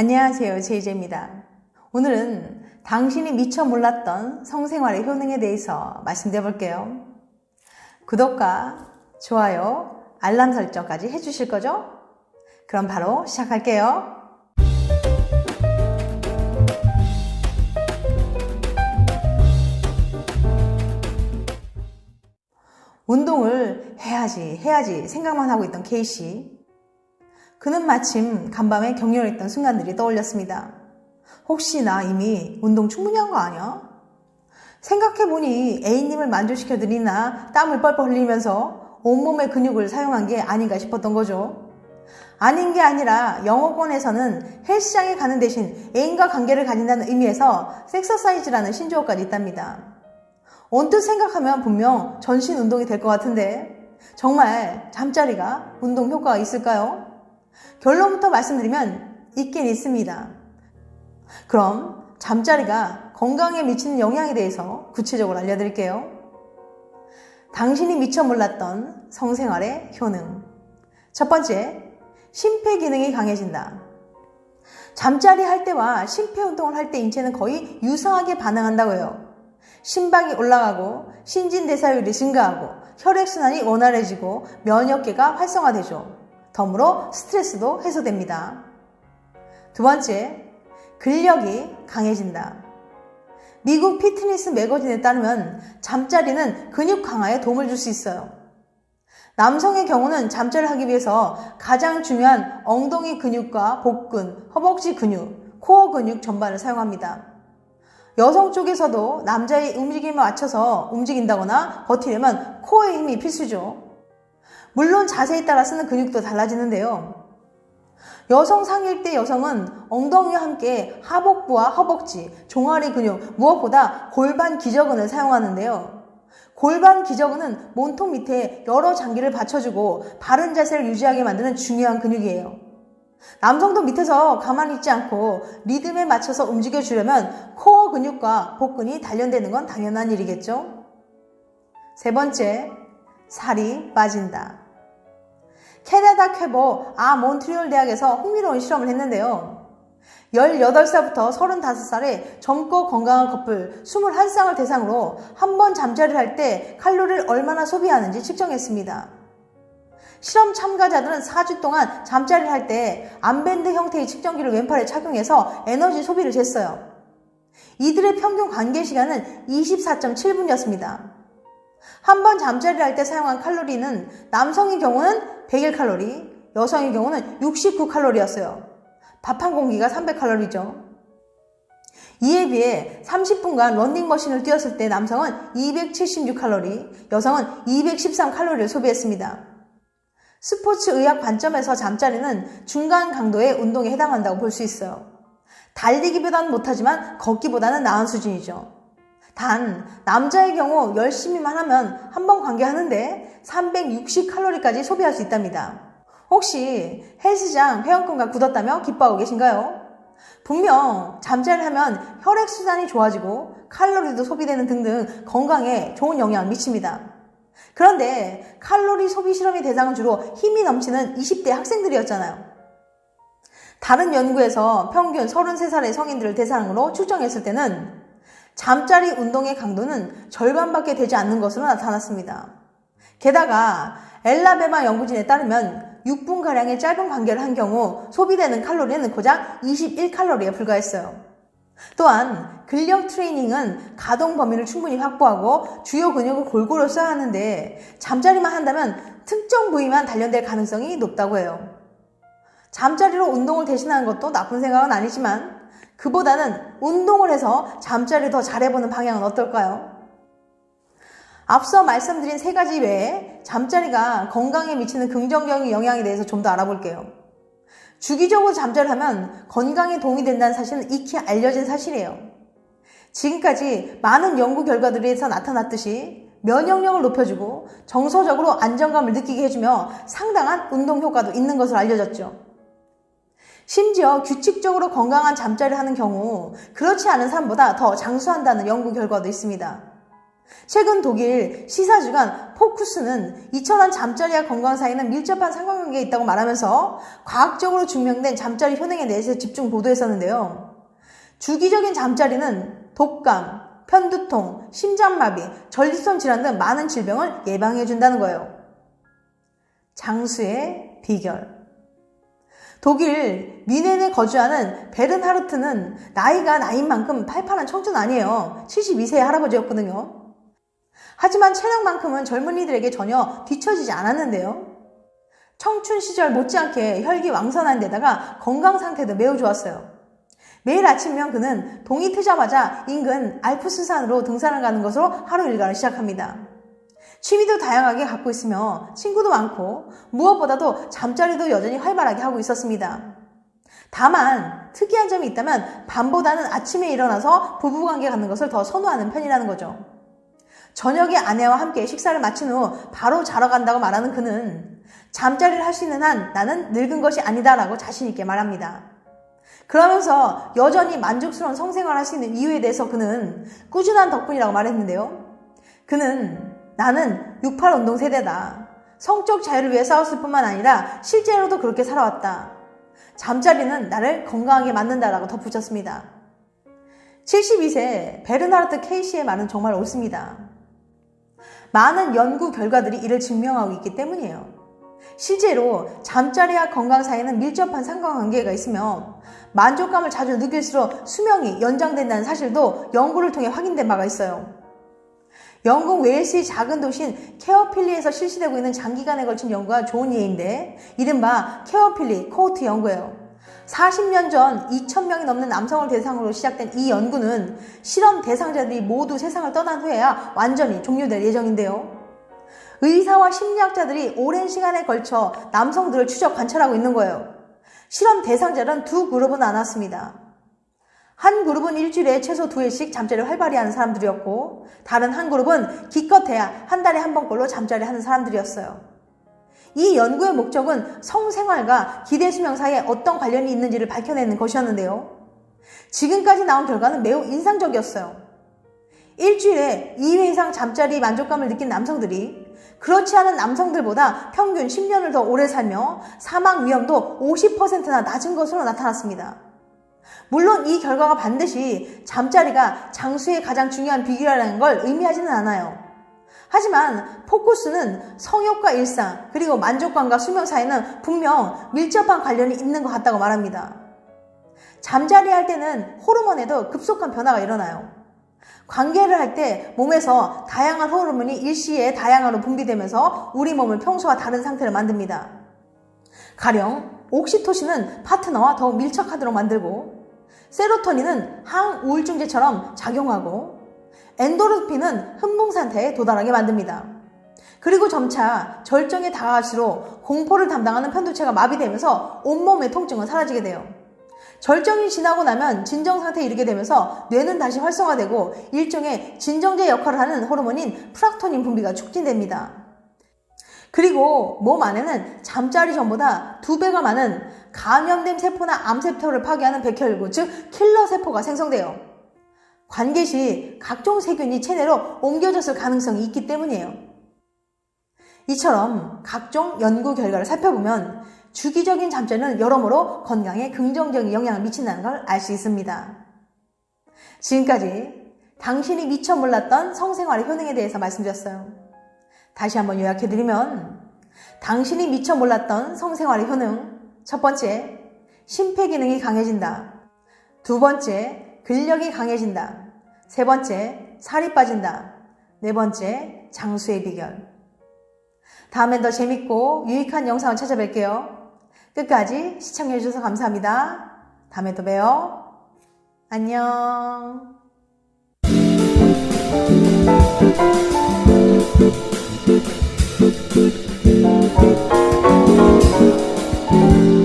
안녕하세요. 제이제입니다. 오늘은 당신이 미처 몰랐던 성생활의 효능에 대해서 말씀드려 볼게요. 구독과 좋아요, 알람 설정까지 해주실 거죠? 그럼 바로 시작할게요. 운동을 해야지, 해야지 생각만 하고 있던 K씨. 그는 마침 간밤에 격렬했던 순간들이 떠올렸습니다. 혹시 나 이미 운동 충분히 한 거 아니야? 생각해보니 A님을 만족시켜드리나 땀을 뻘뻘 흘리면서 온몸의 근육을 사용한 게 아닌가 싶었던 거죠. 아닌 게 아니라 영어권에서는 헬스장에 가는 대신 애인과 관계를 가진다는 의미에서 섹서사이즈라는 신조어까지 있답니다. 언뜻 생각하면 분명 전신 운동이 될 것 같은데 정말 잠자리가 운동 효과가 있을까요? 결론부터 말씀드리면 있긴 있습니다. 그럼 잠자리가 건강에 미치는 영향에 대해서 구체적으로 알려드릴게요. 당신이 미처 몰랐던 성생활의 효능. 첫 번째, 심폐 기능이 강해진다. 잠자리 할 때와 심폐 운동을 할 때 인체는 거의 유사하게 반응한다고요. 심박이 올라가고 신진대사율이 증가하고 혈액순환이 원활해지고 면역계가 활성화되죠. 덤으로 스트레스도 해소됩니다. 두 번째, 근력이 강해진다. 미국 피트니스 매거진에 따르면 잠자리는 근육 강화에 도움을 줄 수 있어요. 남성의 경우는 잠자리를 하기 위해서 가장 중요한 엉덩이 근육과 복근, 허벅지 근육, 코어 근육 전반을 사용합니다. 여성 쪽에서도 남자의 움직임에 맞춰서 움직인다거나 버티려면 코어의 힘이 필수죠. 물론 자세에 따라 쓰는 근육도 달라지는데요. 여성 상일 때 여성은 엉덩이와 함께 하복부와 허벅지, 종아리 근육, 무엇보다 골반 기저근을 사용하는데요. 골반 기저근은 몸통 밑에 여러 장기를 받쳐주고 바른 자세를 유지하게 만드는 중요한 근육이에요. 남성도 밑에서 가만히 있지 않고 리듬에 맞춰서 움직여주려면 코어 근육과 복근이 단련되는 건 당연한 일이겠죠? 세 번째, 살이 빠진다. 캐나다 쾌보 아 몬트리올 대학에서 흥미로운 실험을 했는데요. 18살부터 35살의 젊고 건강한 커플 21쌍을 대상으로 한 번 잠자리를 할 때 칼로리를 얼마나 소비하는지 측정했습니다. 실험 참가자들은 4주 동안 잠자리를 할 때 암밴드 형태의 측정기를 왼팔에 착용해서 에너지 소비를 쟀어요. 이들의 평균 관계 시간은 24.7분이었습니다. 한 번 잠자리를 할 때 사용한 칼로리는 남성의 경우는 101칼로리, 여성의 경우는 69칼로리였어요. 밥 한 공기가 300칼로리죠. 이에 비해 30분간 런닝머신을 뛰었을 때 남성은 276칼로리, 여성은 213칼로리를 소비했습니다. 스포츠 의학 관점에서 잠자리는 중간 강도의 운동에 해당한다고 볼 수 있어요. 달리기보다는 못하지만 걷기보다는 나은 수준이죠. 단, 남자의 경우 열심히만 하면 한 번 관계하는데 360칼로리까지 소비할 수 있답니다. 혹시 헬스장 회원권과 굳었다며 기뻐하고 계신가요? 분명 잠자리를 하면 혈액순환이 좋아지고 칼로리도 소비되는 등등 건강에 좋은 영향을 미칩니다. 그런데 칼로리 소비 실험의 대상은 주로 힘이 넘치는 20대 학생들이었잖아요. 다른 연구에서 평균 33살의 성인들을 대상으로 추정했을 때는 잠자리 운동의 강도는 절반밖에 되지 않는 것으로 나타났습니다. 게다가 엘라베마 연구진에 따르면 6분가량의 짧은 관계를 한 경우 소비되는 칼로리는 고작 21칼로리에 불과했어요. 또한 근력 트레이닝은 가동 범위를 충분히 확보하고 주요 근육을 골고루 써야 하는데 잠자리만 한다면 특정 부위만 단련될 가능성이 높다고 해요. 잠자리로 운동을 대신하는 것도 나쁜 생각은 아니지만 그보다는 운동을 해서 잠자리를 더 잘해보는 방향은 어떨까요? 앞서 말씀드린 세 가지 외에 잠자리가 건강에 미치는 긍정적인 영향에 대해서 좀 더 알아볼게요. 주기적으로 잠자리를 하면 건강에 도움이 된다는 사실은 익히 알려진 사실이에요. 지금까지 많은 연구 결과들에서 나타났듯이 면역력을 높여주고 정서적으로 안정감을 느끼게 해주며 상당한 운동 효과도 있는 것으로 알려졌죠. 심지어 규칙적으로 건강한 잠자리를 하는 경우 그렇지 않은 사람보다 더 장수한다는 연구 결과도 있습니다. 최근 독일 시사주간 포쿠스는 이처럼 잠자리와 건강 사이는 밀접한 상관관계가 있다고 말하면서 과학적으로 증명된 잠자리 효능에 대해서 집중 보도했었는데요. 주기적인 잠자리는 독감, 편두통, 심장마비, 전립선 질환 등 많은 질병을 예방해 준다는 거예요. 장수의 비결. 독일 미넨에 거주하는 베른하르트는 나이가 나인 만큼 팔팔한 청춘 아니에요. 72세의 할아버지였거든요. 하지만 체력만큼은 젊은이들에게 전혀 뒤처지지 않았는데요. 청춘 시절 못지않게 혈기 왕선한 데다가 건강 상태도 매우 좋았어요. 매일 아침이면 그는 동이 트자마자 인근 알프스산으로 등산을 가는 것으로 하루 일과를 시작합니다. 취미도 다양하게 갖고 있으며 친구도 많고 무엇보다도 잠자리도 여전히 활발하게 하고 있었습니다. 다만 특이한 점이 있다면 밤보다는 아침에 일어나서 부부관계 갖는 것을 더 선호하는 편이라는 거죠. 저녁에 아내와 함께 식사를 마친 후 바로 자러 간다고 말하는 그는 잠자리를 할 수 있는 한 나는 늙은 것이 아니다라고 자신있게 말합니다. 그러면서 여전히 만족스러운 성생활을 할 수 있는 이유에 대해서 그는 꾸준한 덕분이라고 말했는데요. 그는 나는 68 운동 세대다. 성적 자유를 위해 싸웠을 뿐만 아니라 실제로도 그렇게 살아왔다. 잠자리는 나를 건강하게 만든다라고 덧붙였습니다. 72세 베르나르트 케이시의 말은 정말 옳습니다. 많은 연구 결과들이 이를 증명하고 있기 때문이에요. 실제로 잠자리와 건강 사이에는 밀접한 상관관계가 있으며 만족감을 자주 느낄수록 수명이 연장된다는 사실도 연구를 통해 확인된 바가 있어요. 영국 웨일스의 작은 도시인 케어필리에서 실시되고 있는 장기간에 걸친 연구가 좋은 예인데 이른바 케어필리 코호트 연구예요. 40년 전 2,000명이 넘는 남성을 대상으로 시작된 이 연구는 실험 대상자들이 모두 세상을 떠난 후에야 완전히 종료될 예정인데요. 의사와 심리학자들이 오랜 시간에 걸쳐 남성들을 추적 관찰하고 있는 거예요. 실험 대상자는 두 그룹은 나눴습니다. 한 그룹은 일주일에 최소 두 회씩 잠자리를 활발히 하는 사람들이었고 다른 한 그룹은 기껏해야 한 달에 한 번꼴로 잠자리 하는 사람들이었어요. 이 연구의 목적은 성생활과 기대 수명 사이에 어떤 관련이 있는지를 밝혀내는 것이었는데요. 지금까지 나온 결과는 매우 인상적이었어요. 일주일에 2회 이상 잠자리 만족감을 느낀 남성들이 그렇지 않은 남성들보다 평균 10년을 더 오래 살며 사망 위험도 50%나 낮은 것으로 나타났습니다. 물론 이 결과가 반드시 잠자리가 장수의 가장 중요한 비결이라는 걸 의미하지는 않아요. 하지만 포커스는 성욕과 일상 그리고 만족감과 수명 사이는 분명 밀접한 관련이 있는 것 같다고 말합니다. 잠자리 할 때는 호르몬에도 급속한 변화가 일어나요. 관계를 할 때 몸에서 다양한 호르몬이 일시에 다양하로 분비되면서 우리 몸을 평소와 다른 상태를 만듭니다. 가령 옥시토신은 파트너와 더욱 밀착하도록 만들고 세로토닌은 항우울증제처럼 작용하고 엔도르핀은 흥분 상태에 도달하게 만듭니다. 그리고 점차 절정에 다가갈수록 공포를 담당하는 편도체가 마비되면서 온몸의 통증은 사라지게 돼요. 절정이 지나고 나면 진정 상태에 이르게 되면서 뇌는 다시 활성화되고 일종의 진정제 역할을 하는 호르몬인 프락토닌 분비가 촉진됩니다. 그리고 몸 안에는 잠자리 전보다 두 배가 많은 감염된 세포나 암세포를 파괴하는 백혈구, 즉 킬러 세포가 생성돼요. 관계 시 각종 세균이 체내로 옮겨졌을 가능성이 있기 때문이에요. 이처럼 각종 연구 결과를 살펴보면 주기적인 잠자리는 여러모로 건강에 긍정적인 영향을 미친다는 걸 알 수 있습니다. 지금까지 당신이 미처 몰랐던 성생활의 효능에 대해서 말씀드렸어요. 다시 한번 요약해드리면 당신이 미처 몰랐던 성생활의 효능 첫 번째, 심폐 기능이 강해진다. 두 번째, 근력이 강해진다. 세 번째, 살이 빠진다. 네 번째, 장수의 비결. 다음엔 더 재밌고 유익한 영상을 찾아뵐게요. 끝까지 시청해주셔서 감사합니다. 다음에 또 봬요. 안녕. Thank you.